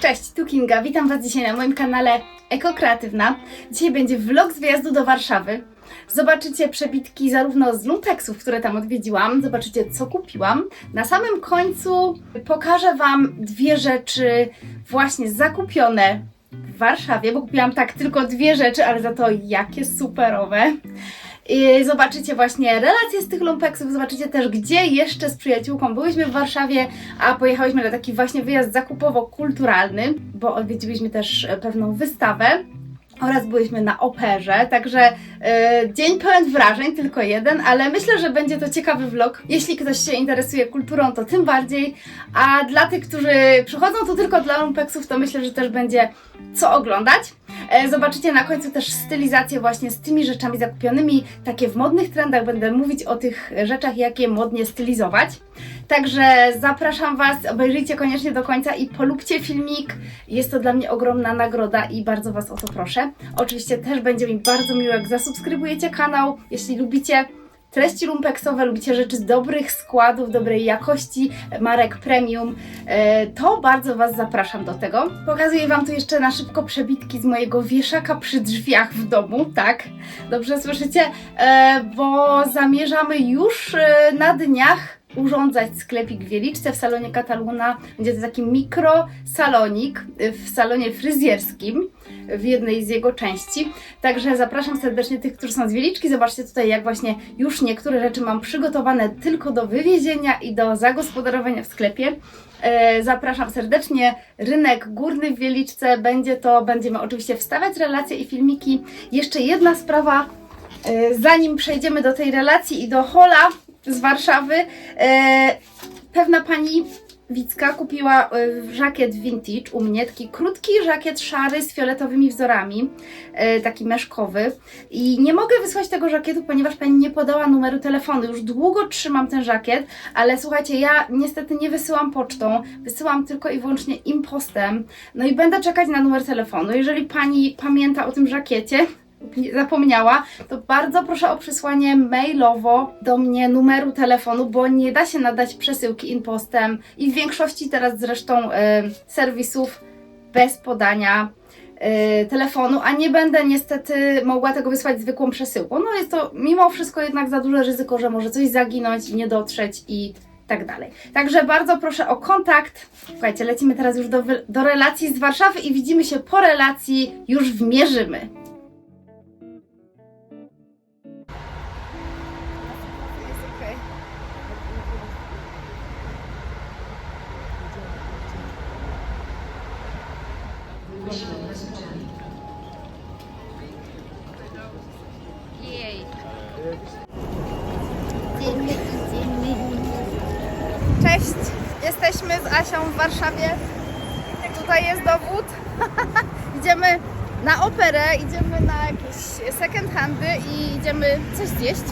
Cześć, tu Kinga. Witam Was dzisiaj na moim kanale Ekokreatywna. Dzisiaj będzie vlog z wyjazdu do Warszawy. Zobaczycie przebitki zarówno z lumpeksów, które tam odwiedziłam, zobaczycie co kupiłam. Na samym końcu pokażę Wam dwie rzeczy właśnie zakupione w Warszawie, bo kupiłam tak tylko dwie rzeczy, ale za to jakie superowe. I zobaczycie właśnie relacje z tych lumpeksów, zobaczycie też, gdzie jeszcze z przyjaciółką byłyśmy w Warszawie, a pojechałyśmy na taki właśnie wyjazd zakupowo-kulturalny, bo odwiedziliśmy też e, pewną wystawę oraz byliśmy na operze, także e, dzień pełen wrażeń, tylko jeden, ale myślę, że będzie to ciekawy vlog. Jeśli ktoś się interesuje kulturą, to tym bardziej, a dla tych, którzy przychodzą tu tylko dla lumpeksów, to myślę, że też będzie co oglądać. E, Zobaczycie na końcu też stylizację właśnie z tymi rzeczami zakupionymi, takie w modnych trendach. Będę mówić o tych rzeczach, jak je modnie stylizować. Także zapraszam Was, obejrzyjcie koniecznie do końca i polubcie filmik. Jest to dla mnie ogromna nagroda i bardzo Was o to proszę. Oczywiście też będzie mi bardzo miło, jak zasubskrybujecie kanał, jeśli lubicie treści lumpeksowe, lubicie rzeczy z dobrych składów, dobrej jakości, marek premium, e, to bardzo Was zapraszam do tego. Pokazuję Wam tu jeszcze na szybko przebitki z mojego wieszaka przy drzwiach w domu, tak? Dobrze słyszycie? E, Bo zamierzamy już e, na dniach urządzać sklepik w Wieliczce w salonie Kataluna. Będzie to taki mikro salonik y, w salonie fryzjerskim w jednej z jego części. Także zapraszam serdecznie tych, którzy są z Wieliczki. Zobaczcie tutaj, jak właśnie już niektóre rzeczy mam przygotowane tylko do wywiezienia i do zagospodarowania w sklepie. E, Zapraszam serdecznie. Rynek Górny w Wieliczce będzie to, będziemy oczywiście wstawiać relacje i filmiki. Jeszcze jedna sprawa, e, zanim przejdziemy do tej relacji i do hola z Warszawy, e, pewna pani Wicka kupiła e, żakiet vintage u mnie, taki krótki żakiet szary z fioletowymi wzorami, e, taki meszkowy. I nie mogę wysłać tego żakietu, ponieważ pani nie podała numeru telefonu. Już długo trzymam ten żakiet, ale słuchajcie, ja niestety nie wysyłam pocztą, wysyłam tylko i wyłącznie impostem. No i będę czekać na numer telefonu. Jeżeli pani pamięta o tym żakiecie, zapomniała, to bardzo proszę o przysłanie mailowo do mnie numeru telefonu, bo nie da się nadać przesyłki impostem i w większości teraz zresztą e, serwisów bez podania e, telefonu, a nie będę niestety mogła tego wysłać zwykłą przesyłką. No jest to mimo wszystko jednak za duże ryzyko, że może coś zaginąć, nie dotrzeć i tak dalej. Także bardzo proszę o kontakt. Słuchajcie, lecimy teraz już do, do relacji z Warszawy i widzimy się po relacji już w Mierzymy. Cześć, jesteśmy z Asią w Warszawie. Tutaj jest dowód. idziemy na operę, idziemy na jakieś second handy i idziemy coś zjeść.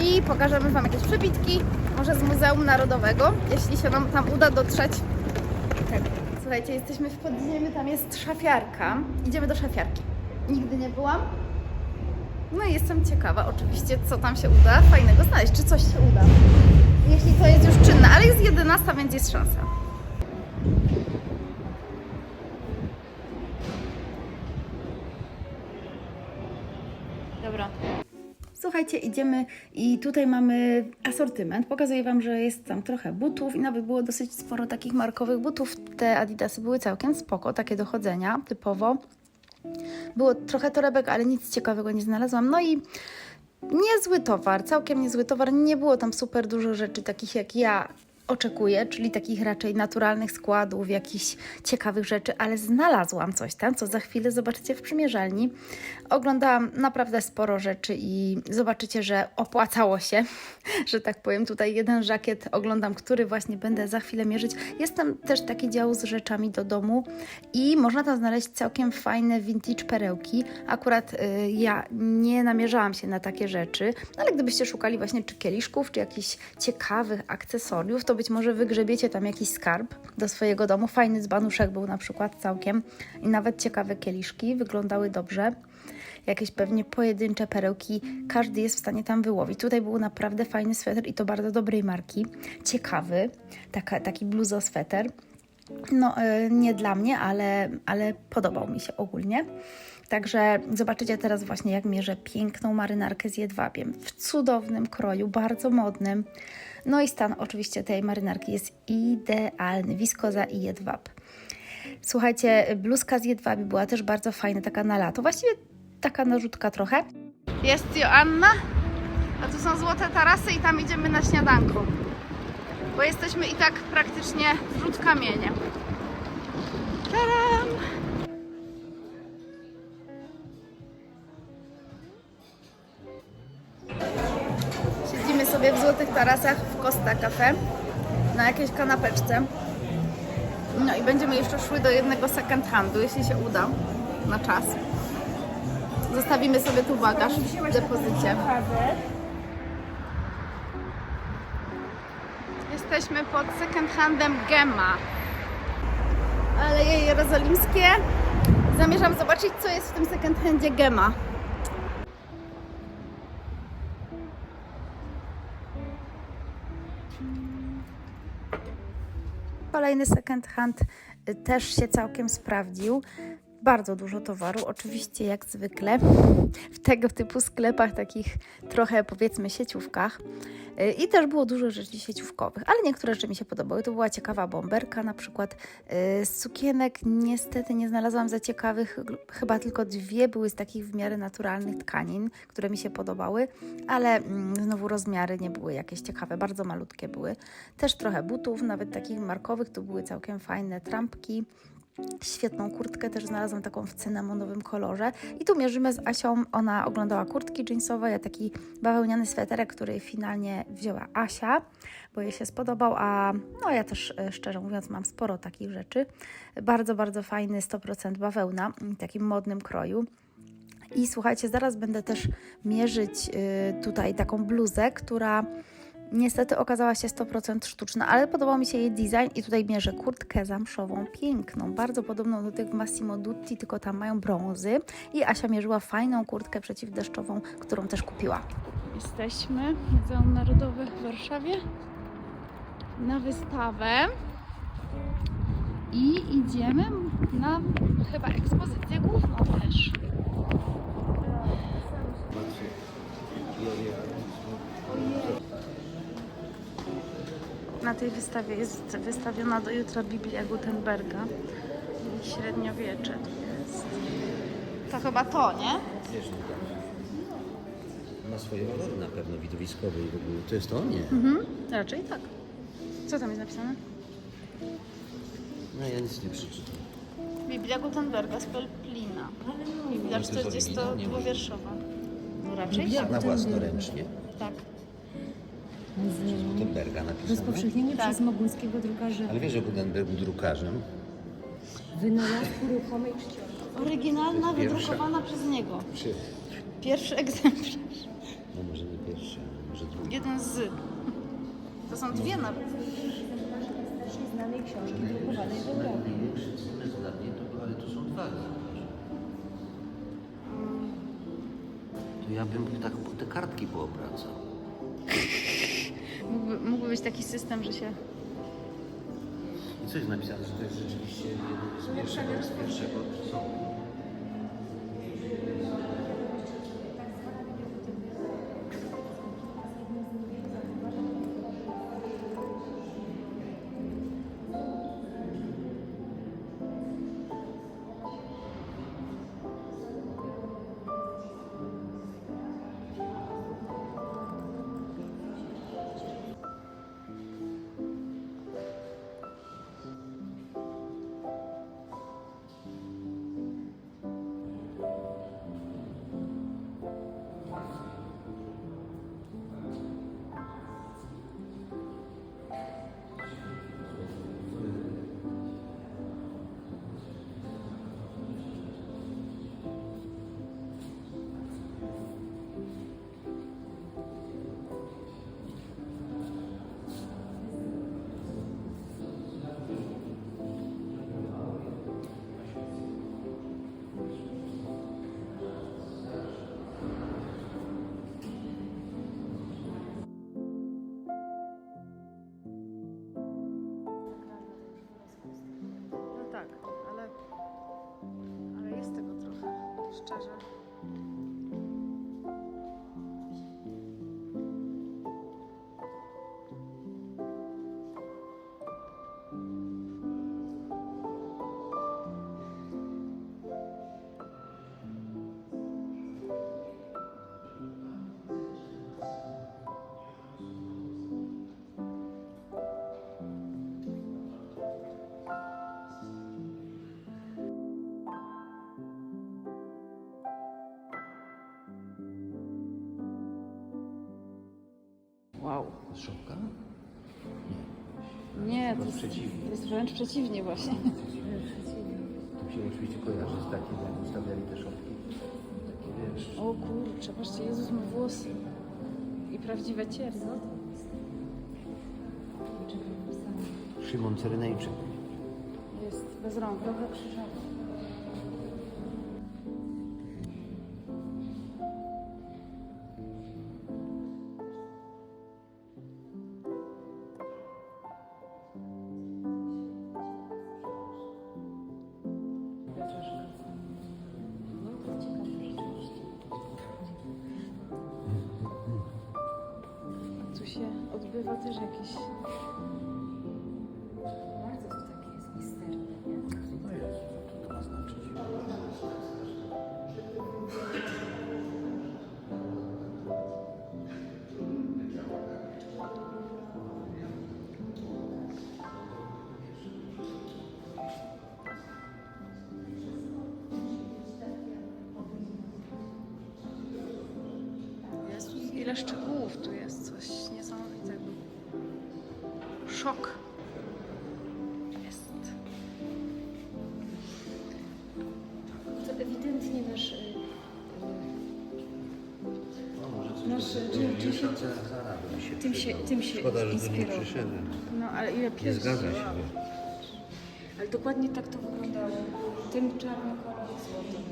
I pokażemy Wam jakieś przebitki, może z Muzeum Narodowego, jeśli się nam tam uda dotrzeć. Słuchajcie, jesteśmy w podziemiu, tam jest szafiarka. Idziemy do szafiarki. Nigdy nie byłam, no i jestem ciekawa oczywiście, co tam się uda fajnego znaleźć, czy coś się uda. Jeśli to jest już czynne, ale jest 11, więc jest szansa. Słuchajcie, idziemy i tutaj mamy asortyment. Pokazuję Wam, że jest tam trochę butów i nawet było dosyć sporo takich markowych butów. Te Adidasy były całkiem spoko, takie dochodzenia typowo. Było trochę torebek, ale nic ciekawego nie znalazłam. No i niezły towar, całkiem niezły towar. Nie było tam super dużo rzeczy takich jak ja oczekuję, czyli takich raczej naturalnych składów, jakichś ciekawych rzeczy, ale znalazłam coś tam, co za chwilę zobaczycie w przymierzalni. Oglądałam naprawdę sporo rzeczy i zobaczycie, że opłacało się, że tak powiem. Tutaj jeden żakiet oglądam, który właśnie będę za chwilę mierzyć. Jest tam też taki dział z rzeczami do domu i można tam znaleźć całkiem fajne vintage perełki. Akurat y, ja nie namierzałam się na takie rzeczy, no ale gdybyście szukali właśnie czy kieliszków, czy jakichś ciekawych akcesoriów, to być może wygrzebiecie tam jakiś skarb do swojego domu. Fajny dzbanuszek był na przykład całkiem i nawet ciekawe kieliszki, wyglądały dobrze jakieś pewnie pojedyncze perełki, każdy jest w stanie tam wyłowić. Tutaj był naprawdę fajny sweter i to bardzo dobrej marki, ciekawy, taka, taki bluzosweter. No, y, nie dla mnie, ale, ale podobał mi się ogólnie. Także zobaczycie teraz właśnie, jak mierzę piękną marynarkę z jedwabiem w cudownym kroju, bardzo modnym. No i stan oczywiście tej marynarki jest idealny, wiskoza i jedwab. Słuchajcie, bluzka z jedwabi była też bardzo fajna, taka na lato, właściwie taka narzutka trochę. Jest Joanna, a tu są złote tarasy i tam idziemy na śniadanko, bo jesteśmy i tak praktycznie wrzut kamieniem. Tadam! W Złotych Tarasach w Costa Cafe na jakiejś kanapeczce. No i będziemy jeszcze szły do jednego second handu, jeśli się uda, na czas. Zostawimy sobie tu bagaż w depozycie. Jesteśmy pod second handem Gemma. Aleje Jerozolimskie. Zamierzam zobaczyć, co jest w tym second handzie Gemma. Kolejny second hand y, też się całkiem sprawdził. Bardzo dużo towaru, oczywiście jak zwykle w tego typu sklepach, takich trochę powiedzmy sieciówkach. Y, I też było dużo rzeczy sieciówkowych, ale niektóre rzeczy mi się podobały. To była ciekawa bomberka, na przykład y, z sukienek niestety nie znalazłam za ciekawych, chyba tylko dwie były z takich w miarę naturalnych tkanin, które mi się podobały, ale mm, znowu rozmiary nie były jakieś ciekawe, bardzo malutkie były. Też trochę butów, nawet takich markowych, to były całkiem fajne trampki. Świetną kurtkę też znalazłam taką w cynamonowym kolorze. I tu mierzymy z Asią. Ona oglądała kurtki jeansowe, ja taki bawełniany sweterek, który finalnie wzięła Asia, bo jej się spodobał, a no ja też e, szczerze mówiąc mam sporo takich rzeczy. Bardzo, bardzo fajny 100% bawełna, w takim modnym kroju. I słuchajcie, zaraz będę też mierzyć y, tutaj taką bluzę, która niestety okazała się 100% sztuczna, ale podobał mi się jej design i tutaj mierzę kurtkę zamszową, piękną, bardzo podobną do tych w Massimo Dutti, tylko tam mają brązy i Asia mierzyła fajną kurtkę przeciwdeszczową, którą też kupiła. Jesteśmy w Muzeum Narodowe w Warszawie na wystawę i idziemy na chyba ekspozycję główną też. Na tej wystawie jest wystawiona do jutra Biblia Gutenberga i średniowiecze tu jest. To chyba to, nie? Wiesz, no tak. Ma swoje walory na pewno widowiskowe i w ogóle. To jest to? Nie. Mhm, raczej tak. Co tam jest napisane? No ja nic nie przeczytam. Biblia Gutenberga z Pelplina. Biblia nie może. 42-wierszowa. No raczej tak. Na własnoręcznie. tak. Przez Gutenberga napisane. Rozpowszechnienie Tak. przez mogułskiego drukarza Ale wiesz, że Gutenberg był drukarzem. wynalazku ruchomej czcionki. Oryginalna, Pierwsza. wydrukowana przez niego. Przy... Pierwszy egzemplarz. No może nie pierwszy, ale może drugi. Jeden z. To są dwie nawet. Strasznie znanej książki drukowanej w Europie. ale to są dwa egzemplarze. To ja bym tak te kartki poobracał. Mógłby, mógłby być taki system, że się. I co jest napisane, że to jest rzeczywiście jeden z pierwszego, z pierwszego. Szczerze. Wow. Szopka? Nie, to jest, przeciwnie. to jest wręcz przeciwnie właśnie. To się oczywiście kojarzy z takim, jak ustawiali te szopki. Takie wiesz... O kurczę, patrzcie, Jezus ma włosy. I prawdziwe cierno. Szymon Cyrenejczyk. Jest bez rąk, dobra krzyżowa. Się odbywa też jakieś... do- do- się- do tym się- tym się Szkoda, że tu nie inspirował. przyszedłem. No, ale ile Nie pies... zgadza się. Ale dokładnie tak to wyglądało. Ten czarny kolor i złoty.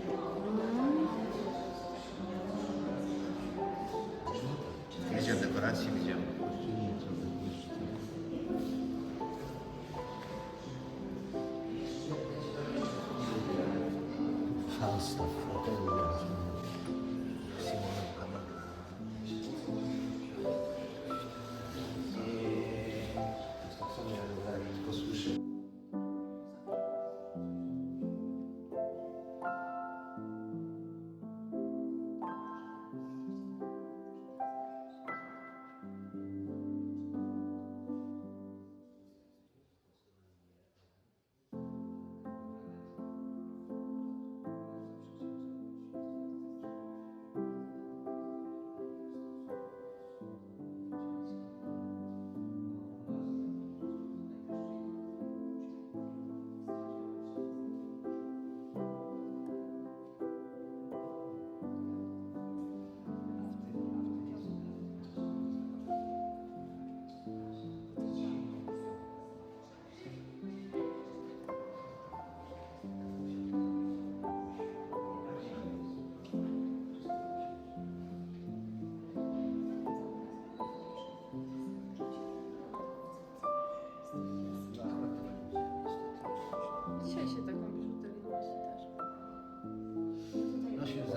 Widziałem dekoracje, widziałem.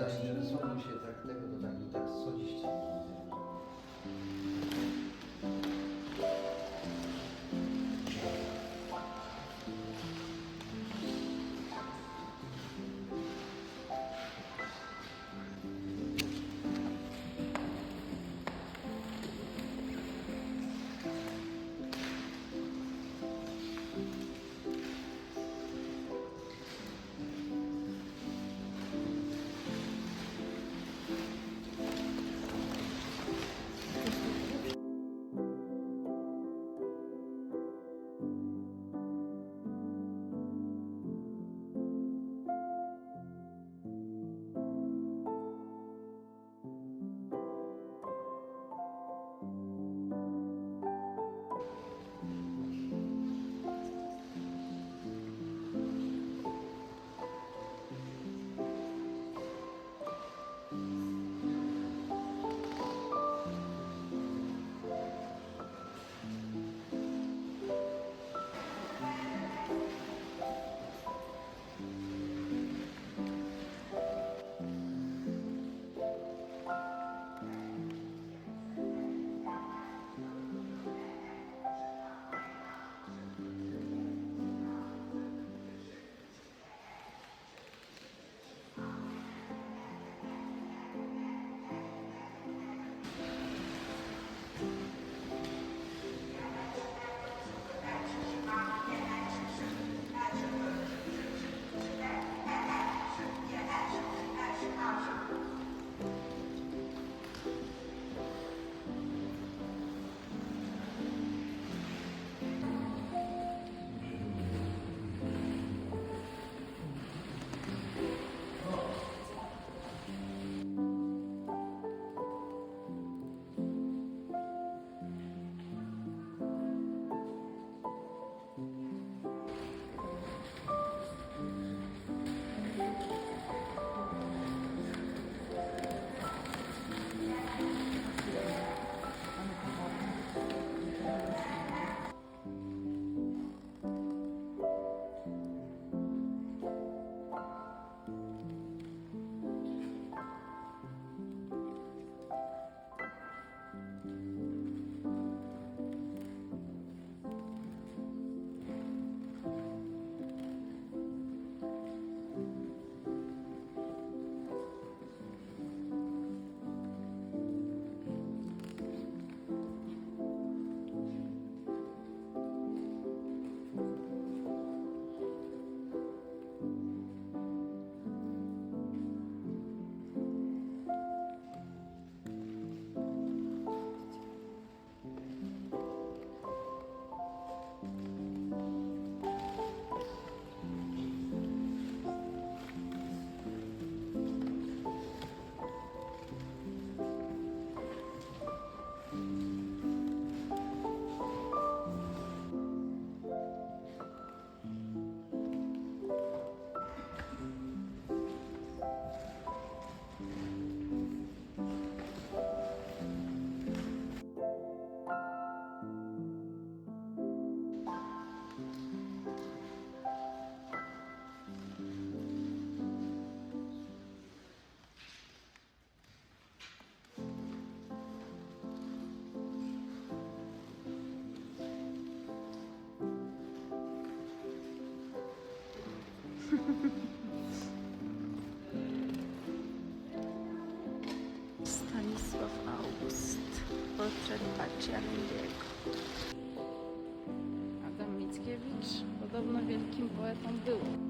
你这个什么东西 Portret Paciarniego. Adam Mickiewicz podobno wielkim poetą był.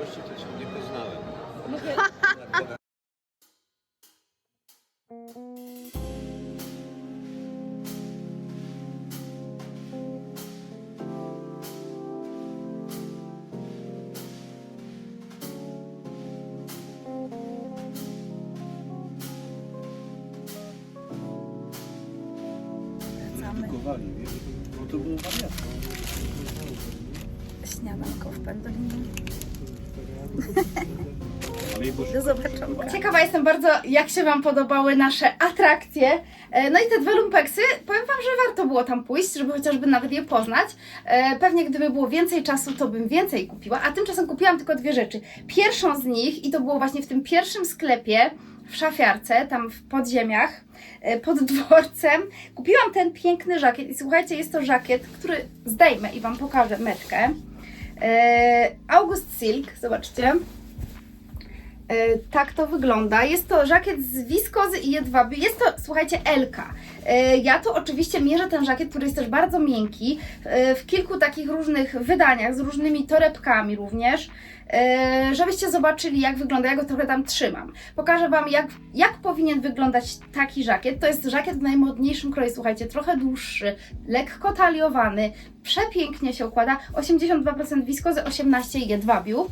гості, то сьогодні познали. Ну, bardzo, jak się Wam podobały nasze atrakcje. E, No i te dwa lumpeksy, powiem Wam, że warto było tam pójść, żeby chociażby nawet je poznać. E, Pewnie gdyby było więcej czasu, to bym więcej kupiła, a tymczasem kupiłam tylko dwie rzeczy. Pierwszą z nich, i to było właśnie w tym pierwszym sklepie, w szafiarce, tam w podziemiach, e, pod dworcem, kupiłam ten piękny żakiet. I słuchajcie, jest to żakiet, który zdejmę i Wam pokażę metkę. August Silk, zobaczcie. E, Tak to wygląda. Jest to żakiet z wiskozy i jedwabiu. Jest to, słuchajcie, Elka. E, Ja to oczywiście mierzę ten żakiet, który jest też bardzo miękki, e, w kilku takich różnych wydaniach, z różnymi torebkami również, żebyście zobaczyli, jak wygląda. Ja go trochę tam trzymam. Pokażę Wam, jak, jak powinien wyglądać taki żakiet. To jest żakiet w najmodniejszym kroju, słuchajcie, trochę dłuższy, lekko taliowany, przepięknie się układa. 82% wiskozy, 18% jedwabiu.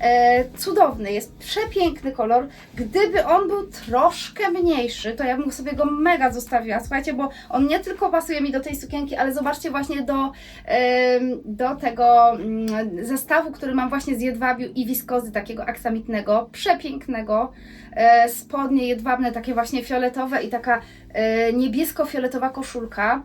E, cudowny, jest przepiękny kolor. Gdyby on był troszkę mniejszy, to ja bym sobie go mega zostawiła. Słuchajcie, bo on nie tylko pasuje mi do tej sukienki, ale zobaczcie właśnie do, do tego mm, zestawu, który mam właśnie z jedwabiu i wiskozy takiego aksamitnego, przepięknego. E, spodnie jedwabne, takie właśnie fioletowe i taka e, niebiesko-fioletowa koszulka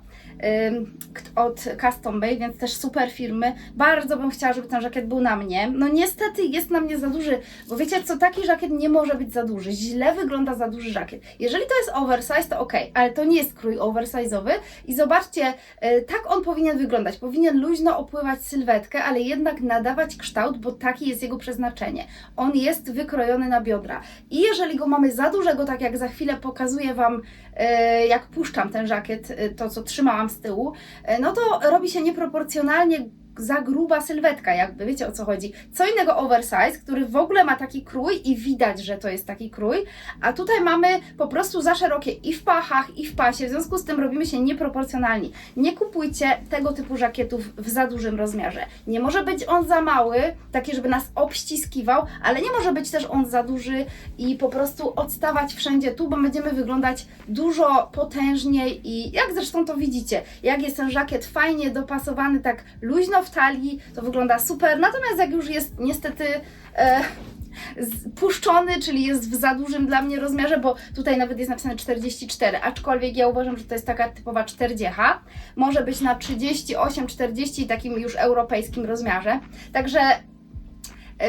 od Custom Bay, więc też super firmy. Bardzo bym chciała, żeby ten żakiet był na mnie. No niestety jest na mnie za duży, bo wiecie co, taki żakiet nie może być za duży. Źle wygląda za duży żakiet. Jeżeli to jest oversize, to ok, ale to nie jest krój oversize'owy i zobaczcie, y, tak on powinien wyglądać. Powinien luźno opływać sylwetkę, ale jednak nadawać kształt, bo taki jest jego przeznaczenie. On jest wykrojony na biodra. I jeżeli go mamy za dużego, tak jak za chwilę pokazuję Wam, e, jak puszczam ten żakiet, e, to co trzymałam z tyłu, e, no to robi się nieproporcjonalnie za gruba sylwetka, jakby, wiecie o co chodzi. Co innego oversize, który w ogóle ma taki krój i widać, że to jest taki krój, a tutaj mamy po prostu za szerokie i w pachach, i w pasie, w związku z tym robimy się nieproporcjonalni. Nie kupujcie tego typu żakietów w za dużym rozmiarze. Nie może być on za mały, taki, żeby nas obściskiwał, ale nie może być też on za duży i po prostu odstawać wszędzie tu, bo będziemy wyglądać dużo potężniej i jak zresztą to widzicie, jak jest ten żakiet fajnie dopasowany, tak luźno w talii, to wygląda super, natomiast jak już jest niestety... E, puszczony, czyli jest w za dużym dla mnie rozmiarze, bo tutaj nawet jest napisane 44, aczkolwiek ja uważam, że to jest taka typowa 40. Może być na 38, 40 takim już europejskim rozmiarze. Także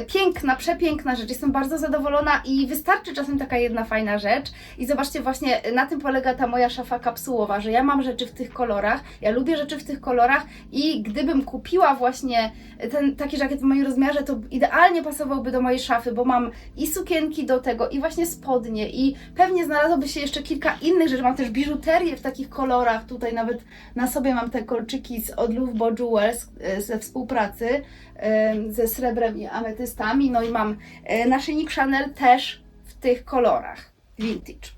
piękna, przepiękna rzecz. Jestem bardzo zadowolona i wystarczy czasem taka jedna fajna rzecz. I zobaczcie, właśnie na tym polega ta moja szafa kapsułowa, że ja mam rzeczy w tych kolorach, ja lubię rzeczy w tych kolorach i gdybym kupiła właśnie ten taki żakiet w moim rozmiarze, to idealnie pasowałby do mojej szafy, bo mam i sukienki do tego, i właśnie spodnie, i pewnie znalazłoby się jeszcze kilka innych rzeczy. Mam też biżuterię w takich kolorach. Tutaj nawet na sobie mam te kolczyki z od Louvre Jewels e, ze współpracy e, ze srebrem i ametystami. No i mam e, naszyjnik Chanel też w tych kolorach vintage.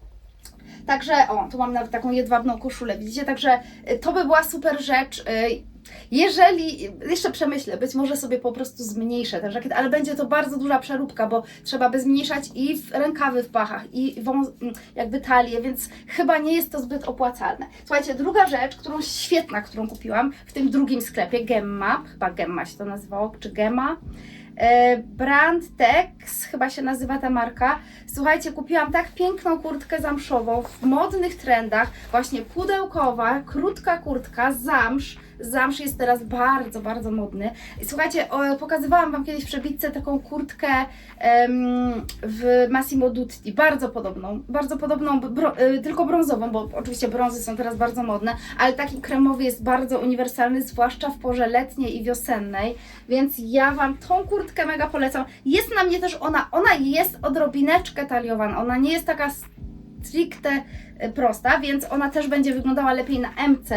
Także, o, tu mam nawet taką jedwabną koszulę, widzicie? Także y, to by była super rzecz. y, Jeżeli, jeszcze przemyślę, być może sobie po prostu zmniejszę ten żakiet, ale będzie to bardzo duża przeróbka, bo trzeba by zmniejszać i w rękawy w pachach, i mm, jakby talię, więc chyba nie jest to zbyt opłacalne. Słuchajcie, druga rzecz, którą świetna, którą kupiłam w tym drugim sklepie, Gemma, chyba Gemma się to nazywało, czy Gemma, E, Brand Tex, chyba się nazywa ta marka. Słuchajcie, kupiłam tak piękną kurtkę zamszową w modnych trendach, właśnie pudełkowa, krótka kurtka, zamsz. Zamsz jest teraz bardzo, bardzo modny. Słuchajcie, pokazywałam Wam kiedyś w przebitce taką kurtkę em, w Massimo Dutti, bardzo podobną, bardzo podobną, bro, y, tylko brązową, bo oczywiście brązy są teraz bardzo modne, ale taki kremowy jest bardzo uniwersalny, zwłaszcza w porze letniej i wiosennej, więc ja Wam tą kurtkę mega polecam. Jest na mnie też ona, ona jest odrobineczkę taliowana, ona nie jest taka stricte y, prosta, więc ona też będzie wyglądała lepiej na MC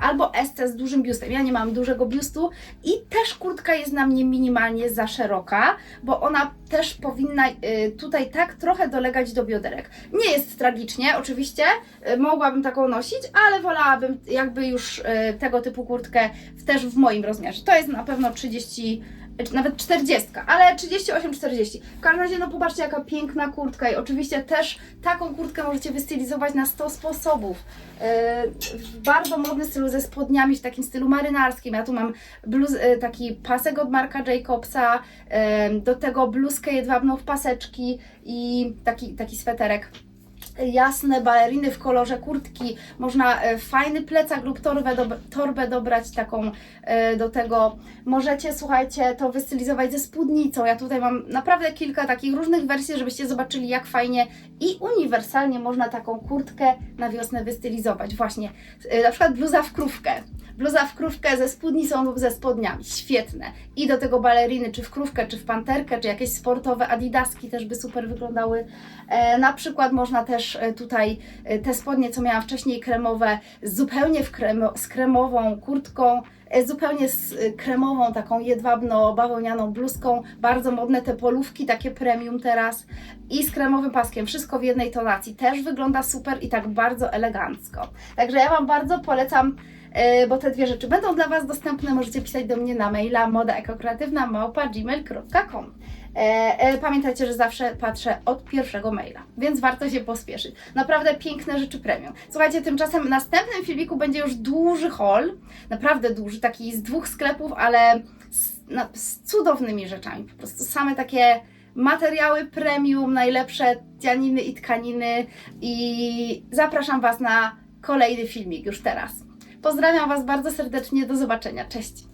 albo SC z dużym biustem. Ja nie mam dużego biustu i też kurtka jest na mnie minimalnie za szeroka, bo ona też powinna y, tutaj tak trochę dolegać do bioderek. Nie jest tragicznie, oczywiście, y, mogłabym taką nosić, ale wolałabym jakby już y, tego typu kurtkę też w moim rozmiarze. To jest na pewno 30 czy nawet 40, ale 38-40. W każdym razie, no popatrzcie, jaka piękna kurtka i oczywiście też taką kurtkę możecie wystylizować na 100 sposobów. Yy, w bardzo modny stylu ze spodniami, w takim stylu marynarskim. Ja tu mam bluz, yy, taki pasek od Marka Jacobsa, yy, do tego bluzkę jedwabną w paseczki i taki, taki sweterek jasne baleriny w kolorze kurtki, można e, fajny plecak lub torbę, dob- torbę dobrać taką e, do tego. Możecie, słuchajcie, to wystylizować ze spódnicą. Ja tutaj mam naprawdę kilka takich różnych wersji, żebyście zobaczyli jak fajnie i uniwersalnie można taką kurtkę na wiosnę wystylizować. Właśnie, e, na przykład bluza w krówkę. Bluza w krówkę ze spódnicą lub ze spodniami. Świetne. I do tego baleriny, czy w krówkę, czy w panterkę, czy jakieś sportowe adidaski też by super wyglądały. Na przykład można też e, tutaj e, te spodnie, co miałam wcześniej kremowe, zupełnie w kremo, z kremową kurtką, e, zupełnie z kremową, taką jedwabno-bawełnianą bluzką. Bardzo modne te polówki, takie premium teraz. I z kremowym paskiem. Wszystko w jednej tonacji. Też wygląda super i tak bardzo elegancko. Także ja Wam bardzo polecam bo te dwie rzeczy będą dla Was dostępne. Możecie pisać do mnie na maila modaekokreatywna.gmail.com e, e, Pamiętajcie, że zawsze patrzę od pierwszego maila, więc warto się pospieszyć. Naprawdę piękne rzeczy premium. Słuchajcie, tymczasem w następnym filmiku będzie już duży haul, naprawdę duży, taki z dwóch sklepów, ale z, no, z cudownymi rzeczami. Po prostu same takie materiały premium, najlepsze tkaniny i tkaniny i zapraszam Was na kolejny filmik już teraz. Pozdrawiam Was bardzo serdecznie, do zobaczenia, cześć!